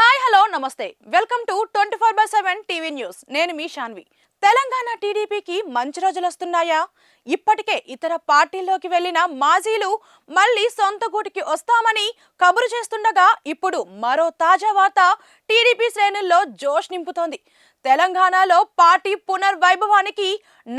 Hi hello నమస్తే. Welcome to twenty four by seven TV news. నేను మీ షాన్వి. తెలంగాణ టీడీపీకి మంచి రోజులు వస్తున్నాయా? ఇప్పటికే ఇతర పార్టీల్లోకి వెళ్ళిన మాజీలు మళ్ళీ సొంత గూటికి వస్తామని కబురు చేస్తుండగా ఇప్పుడు మరో తాజా వార్త టీడీపీ శ్రేణుల్లో జోష్ నింపుతోంది. తెలంగాణలో పార్టీ పునర్వైభవానికి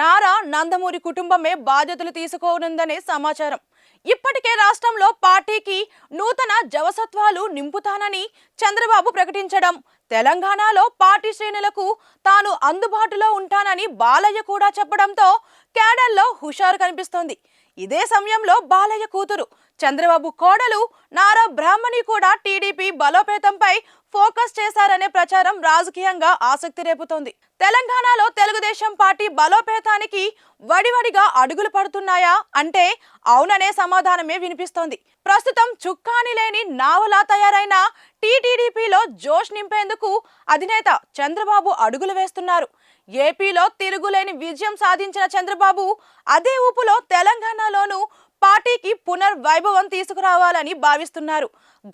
నారా నందమూరి కుటుంబమే బాధ్యతలు తీసుకోనుందనే సమాచారం. ఇప్పటికే రాష్ట్రంలో పార్టీకి నూతన జవసత్వాలు నింపుతానని చంద్రబాబు ప్రకటించడం. తెలంగాణలో పార్టీ శ్రేణులకు తాను అందుబాటులో ఉంటానని బాలయ్య కూడా చెప్పడంతో క్యాడర్లో హుషారు కనిపిస్తోంది. ఇదే సమయంలో బాలయ్య కూతురు చంద్రబాబు కోడలు నారా బ్రాహ్మణి కూడా టీడీపీ బలోపేతంపై ఫోకస్ చేశారనే ప్రచారం రాజకీయంగా ఆసక్తి రేపుతోంది. తెలంగాణలో తెలుగుదేశం పార్టీ బలోపేతానికి వడివడిగా అడుగులు పడుతున్నాయా అంటే అవుననే సమాధానమే వినిపిస్తోంది. ప్రస్తుతం చుక్కాని లేని నావలా తయారైన టీటీడీపీలో జోష్ నింపేందుకు అధినేత చంద్రబాబు అడుగులు వేస్తున్నారు. ఏపీలో తిరుగులేని విజయం సాధించిన చంద్రబాబు అదే ఊపులో తెలంగాణలోనూ పార్టీకి పునర్వైభవం తీసుకురావాలని భావిస్తున్నారు.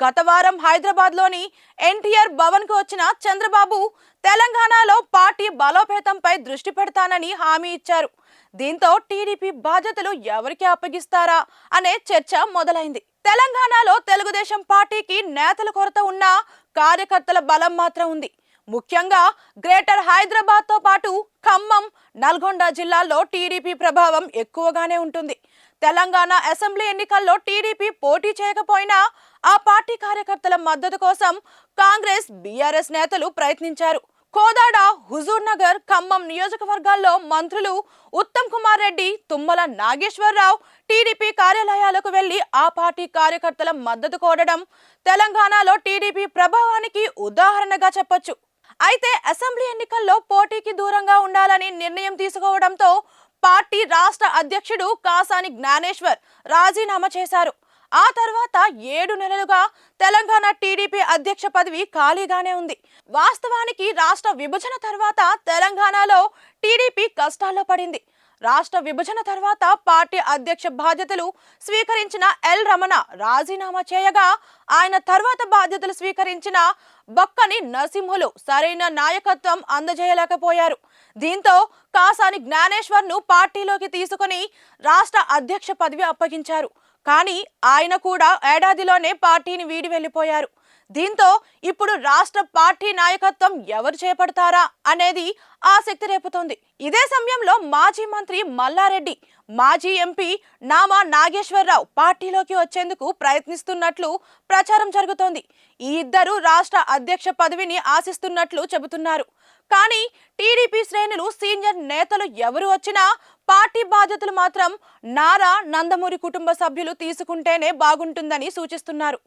గత వారం హైదరాబాద్లోని ఎన్టీఆర్ భవన్కు వచ్చిన చంద్రబాబు తెలంగాణలో పార్టీ బలోపేతంపై దృష్టి పెడతానని హామీ ఇచ్చారు. దీంతో టీడీపీ బాధ్యతలు ఎవరికి అప్పగిస్తారా అనే చర్చ మొదలైంది. తెలంగాణలో తెలుగుదేశం పార్టీకి నేతల కొరత ఉన్నా కార్యకర్తల బలం మాత్రం ఉంది. ముఖ్యంగా గ్రేటర్ హైదరాబాద్తో పాటు ఖమ్మం నల్గొండ జిల్లాల్లో టీడీపీ ప్రభావం ఎక్కువగానే ఉంటుంది. తెలంగాణ అసెంబ్లీ ఎన్నికల్లో టీడీపీ పోటీ చేయకపోయినా ఆ పార్టీ కార్యకర్తల మద్దతు కోసం కాంగ్రెస్ బీఆర్ఎస్ నేతలు ప్రయత్నించారు. కోదాడ హుజూర్ నగర్ ఖమ్మం నియోజకవర్గాల్లో మంత్రులు ఉత్తమ్ కుమార్ రెడ్డి తుమ్మల నాగేశ్వరరావు టీడీపీ కార్యాలయాలకు వెళ్ళి ఆ పార్టీ కార్యకర్తల మద్దతు కోరడం తెలంగాణలో టీడీపీ ప్రభావానికి ఉదాహరణగా చెప్పొచ్చు. అయితే అసెంబ్లీ ఎన్నికల్లో పోటీకి దూరంగా ఉండాలని నిర్ణయం తీసుకోవడంతో పార్టీ రాష్ట్ర అధ్యక్షుడు కాసాని జ్ఞానేశ్వర్ రాజీనామా చేశారు. ఆ తర్వాత ఏడు నెలలుగా తెలంగాణ టీడీపీ అధ్యక్ష పదవి ఖాళీగానే ఉంది. వాస్తవానికి రాష్ట్ర విభజన తర్వాత తెలంగాణలో టీడీపీ కష్టాల్లో పడింది. రాష్ట్ర విభజన తర్వాత పార్టీ అధ్యక్ష బాధ్యతలు స్వీకరించిన ఎల్ రమణ రాజీనామా చేయగా ఆయన తర్వాత బాధ్యతలు స్వీకరించిన బక్కని నరసింహులు సరైన నాయకత్వం అందజేయలేకపోయారు. దీంతో కాసాని జ్ఞానేశ్వర్ను పార్టీలోకి తీసుకుని రాష్ట్ర అధ్యక్ష పదవి అప్పగించారు. కానీ ఆయన కూడా ఏడాదిలోనే పార్టీని వీడి వెళ్ళిపోయారు దీంతో ఇప్పుడు రాష్ట్ర పార్టీ నాయకత్వం ఎవరు చేపడతారా అనేది ఆసక్తి రేపుతోంది. ఇదే సమయంలో మాజీ మంత్రి మల్లారెడ్డి మాజీ ఎంపీ నామా నాగేశ్వరరావు పార్టీలోకి వచ్చేందుకు ప్రయత్నిస్తున్నట్లు ప్రచారం జరుగుతోంది. ఈ ఇద్దరు రాష్ట్ర అధ్యక్ష పదవిని ఆశిస్తున్నట్లు చెబుతున్నారు. కానీ టీడీపీ శ్రేణులు సీనియర్ నేతలు ఎవరు వచ్చినా పార్టీ బాధ్యతలు మాత్రం నారా నందమూరి కుటుంబ సభ్యులు తీసుకుంటేనే బాగుంటుందని సూచిస్తున్నారు.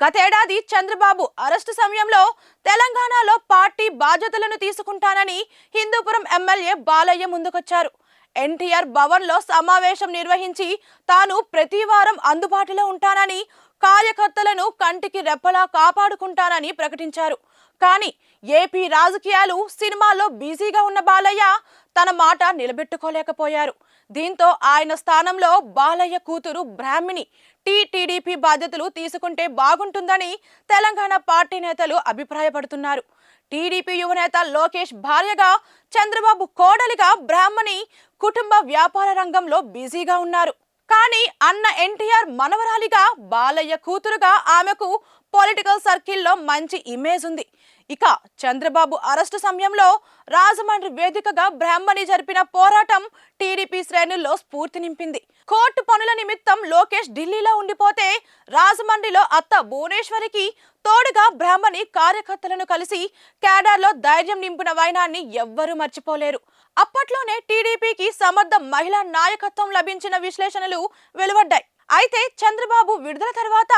గతేడాది చంద్రబాబు అరెస్టు సమయంలో తెలంగాణలో పార్టీ బాధ్యతలను తీసుకుంటానని హిందూపురం ఎమ్మెల్యే బాలయ్య ముందుకొచ్చారు. ఎన్టీఆర్ భవన్లో సమావేశం నిర్వహించి తాను ప్రతి వారం అందుబాటులో ఉంటానని కార్యకర్తలను కంటికి రెప్పలా కాపాడుకుంటానని ప్రకటించారు. కానీ ఏపీ రాజకీయాలు సినిమాల్లో బిజీగా ఉన్న బాలయ్య తన మాట నిలబెట్టుకోలేకపోయారు. దీంతో ఆయన స్థానంలో బాలయ్య కూతురు బ్రాహ్మిణి టీటీడీపీ బాధ్యతలు తీసుకుంటే బాగుంటుందని తెలంగాణ పార్టీ నేతలు అభిప్రాయపడుతున్నారు. టీడీపీ యువనేత లోకేష్ భార్యగా చంద్రబాబు కోడలిగా బ్రాహ్మణి కుటుంబ వ్యాపార రంగంలో బిజీగా ఉన్నారు. కానీ అన్న ఎన్టీఆర్ మనవరాలిగా బాలయ్య కూతురుగా ఆమెకు పొలిటికల్ సర్కిల్లో మంచి ఇమేజ్ ఉంది. ఇక చంద్రబాబు అరెస్టు సమయంలో రాజమండ్రి వేదికగా బ్రాహ్మణి జరిపిన పోరాటం టీడీపీ శ్రేణుల్లో స్ఫూర్తి నింపింది. కోర్టు పనుల నిమిత్తం లోకేష్ ఢిల్లీలో ఉండిపోతే రాజమండ్రిలో అత్త భువనేశ్వరికి తోడుగా బ్రాహ్మణి కార్యకర్తలను కలిసి క్యాడర్లో ధైర్యం నింపిన వైనాన్ని ఎవ్వరూ మర్చిపోలేరు. అప్పట్లోనే టీడీపీకి సమర్థ మహిళా నాయకత్వం లభించిన విశ్లేషణలు వెలువడ్డాయి. అయితే చంద్రబాబు విడుదల తర్వాత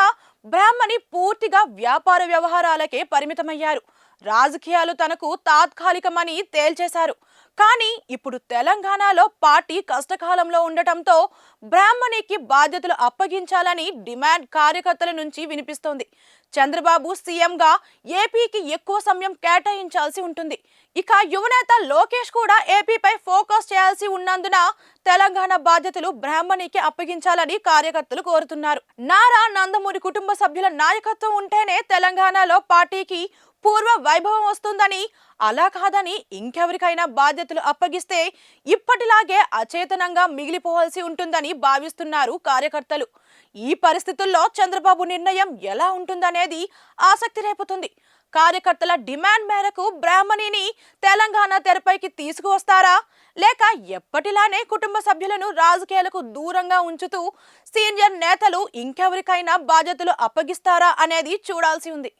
బ్రాహ్మణి పూర్తిగా వ్యాపార వ్యవహారాలకే పరిమితమయ్యారు. రాజకీయాలు తనకు తాత్కాలికమని తేల్చేశారు. కానీ ఇప్పుడు తెలంగాణలో పార్టీ కష్టకాలంలో ఉండటంతో బ్రాహ్మణికి బాధ్యతలు అప్పగించాలని డిమాండ్ కార్యకర్తల నుంచి వినిపిస్తోంది. చంద్రబాబు సీఎంగా ఏపీకి ఎక్కువ సమయం కేటాయించాల్సి ఉంటుంది. ఇక యువనేత లోకేష్ కూడా ఏపీపై ఫోకస్ చేయాల్సి ఉన్నందున తెలంగాణ బాధ్యతలు బ్రాహ్మణికి అప్పగించాలని కార్యకర్తలు కోరుతున్నారు. నారా నందమూరి కుటుంబ సభ్యుల నాయకత్వం ఉంటేనే తెలంగాణలో పార్టీకి పూర్వ వైభవం వస్తుందని అలా కాదని ఇంకెవరికైనా బాధ్యతలు అప్పగిస్తే ఇప్పటిలాగే అచేతనంగా మిగిలిపోవాల్సి ఉంటుందని భావిస్తున్నారు కార్యకర్తలు. ఈ పరిస్థితుల్లో చంద్రబాబు నిర్ణయం ఎలా ఉంటుందనేది ఆసక్తి రేపుతుంది. కార్యకర్తల డిమాండ్ మేరకు బ్రాహ్మణిని తెలంగాణ తెరపైకి తీసుకువస్తారా? లేక ఎప్పటిలానే కుటుంబ సభ్యులను రాజకీయాలకు దూరంగా ఉంచుతూ సీనియర్ నేతలు ఇంకెవరికైనా బాధ్యతలు అప్పగిస్తారా అనేది చూడాల్సి ఉంది.